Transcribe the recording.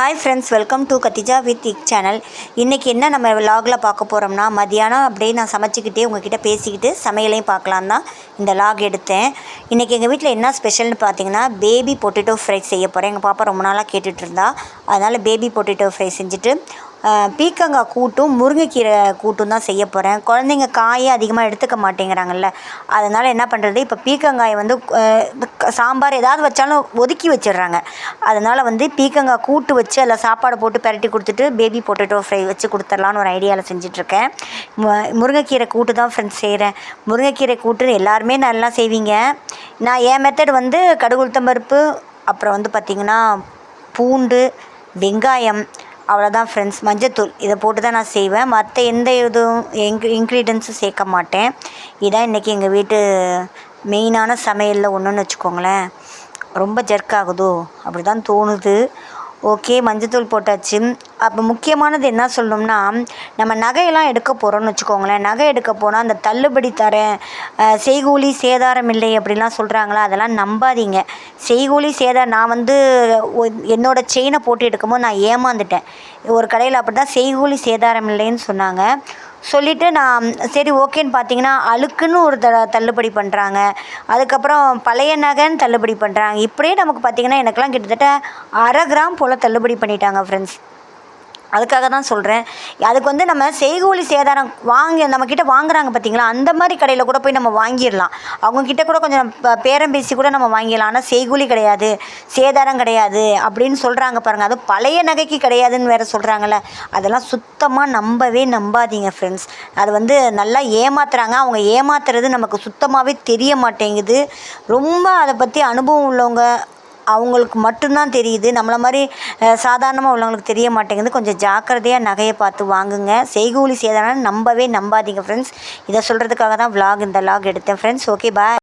Hi friends welcome to Khadija with இக் channel இன்றைக்கி என்ன நம்ம லாகில் பார்க்க போகிறோம்னா மதியானம் அப்படியே நான் சமைச்சிக்கிட்டே உங்ககிட்ட பேசிக்கிட்டு சமையலையும் பார்க்கலாம் தான். இந்த லாக் எடுத்தேன். இன்றைக்கி எங்கள் வீட்டில் என்ன ஸ்பெஷல்னு பார்த்தீங்கன்னா பேபி பொட்டேட்டோ ஃப்ரை செய்ய போகிறேன் எங்கள் பாப்பா ரொம்ப நாளாக கேட்டுட்ருந்தா அதனால் பேபி பொட்டேட்டோ ஃப்ரை செஞ்சுட்டு பீக்கங்காய் கூட்டும் முருங்கைக்கீரை கூட்டும் தான் செய்ய போகிறேன் குழந்தைங்க காயே அதிகமாக எடுத்துக்க மாட்டேங்கிறாங்கல்ல. அதனால் என்ன பண்ணுறது இப்போ பீக்கங்காயை வந்து க- சாம்பார் ஏதாவது வச்சாலும் ஒதுக்கி வச்சிடுறாங்க. அதனால் வந்து பீக்கங்காய் கூட்டு வச்சு அதில் சாப்பாடு போட்டு பரட்டி கொடுத்துட்டு பேபி பொட்டேட்டோ ஃப்ரை வச்சு கொடுத்துர்லான்னு ஒரு ஐடியாவில் செஞ்சிட்ருக்கேன். முருங்கைக்கீரை கூட்டு தான் ஃப்ரெண்ட்ஸ் செய்கிறேன் முருங்கைக்கீரை கூட்டு எல்லாருமே நல்லா செய்வீங்க. நான் என் மெத்தட் வந்து கடுகுளுத்தம்பருப்பு அப்புறம் வந்து பார்த்திங்கன்னா பூண்டு வெங்காயம் அவ்வளோதான் ஃப்ரெண்ட்ஸ் மஞ்சத்தூள் இதை போட்டு தான் நான் செய்வேன். மற்ற எந்த இதுவும் இன்க்ரி இன்க்ரீடியன்ஸும் சேர்க்க மாட்டேன். இதான் இன்றைக்கி எங்கள் வீட்டு மெயினான சமையலில் ஒன்றுன்னு வச்சுக்கோங்களேன். ரொம்ப ஜர்க் ஆகுதோ? அப்படி தான் தோணுது. ஓகே மஞ்சத்தூள் போட்டாச்சு. அப்போ முக்கியமானது என்ன சொல்லணும்னா நம்ம நகையெல்லாம் எடுக்க போகிறோம்னு வச்சுக்கோங்களேன். நகை எடுக்க போனால் அந்த தள்ளுபடி தரேன் செய்கூலி சேதாரம் இல்லை அப்படிலாம் சொல்கிறாங்களா அதெல்லாம் நம்பாதீங்க. செய்கூலி சேதாரம் நான் வந்து என்னோடய செயினை போட்டு எடுக்கும்போது நான் ஏமாந்துட்டேன். ஒரு கடையில் அப்படி தான் செய்கூலி சேதாரம் இல்லைன்னு சொன்னாங்க. சொல்லிவிட்டு நான் சரி ஓகேன்னு பார்த்தீங்கன்னா அழுக்குன்னு ஒரு த தள்ளுபடி பண்ணுறாங்க அதுக்கப்புறம் பழைய நகைன்னு தள்ளுபடி பண்ணுறாங்க இப்படியே நமக்கு பார்த்தீங்கன்னா எனக்கெலாம் கிட்டத்தட்ட அரை கிராம் போல் தள்ளுபடி பண்ணிட்டாங்க ஃப்ரெண்ட்ஸ் அதுக்காக தான் சொல்கிறேன் அதுக்கு வந்து நம்ம செய்கூலி சேதாரம் வாங்கி நம்மக்கிட்ட வாங்குறாங்க பார்த்தீங்களா அந்த மாதிரி கடையில் கூட போய் நம்ம வாங்கிடலாம். அவங்கக்கிட்ட கூட கொஞ்சம் பேரம் பேசி கூட நம்ம வாங்கிடலாம். ஆனால் செய்கூலி கிடையாது. சேதாரம் கிடையாது அப்படின்னு சொல்கிறாங்க பாருங்கள் அது பழைய நகைக்கு கிடையாதுன்னு வேறு சொல்கிறாங்கல்ல அதெல்லாம் சுத்தமாக நம்பவே நம்பாதீங்க ஃப்ரெண்ட்ஸ் அது வந்து நல்லா ஏமாத்துறாங்க. அவங்க ஏமாத்துறது நமக்கு சுத்தமாகவே தெரிய மாட்டேங்குது. ரொம்ப அதை பற்றி அனுபவம் உள்ளவங்க அவங்களுக்கு மட்டும்தான் தெரியுது. நம்மளை மாதிரி சாதாரணமாக உள்ளவங்களுக்கு தெரிய மாட்டேங்குது. கொஞ்சம் ஜாக்கிரதையாக நகையை பார்த்து வாங்குங்க. செய்கூலி சேதாரம் நம்பவே நம்பாதீங்க ஃப்ரெண்ட்ஸ் இதை சொல்கிறதுக்காக தான் விலாக் இந்த லாக் எடுத்தேன் ஃப்ரெண்ட்ஸ் ஓகே பாய்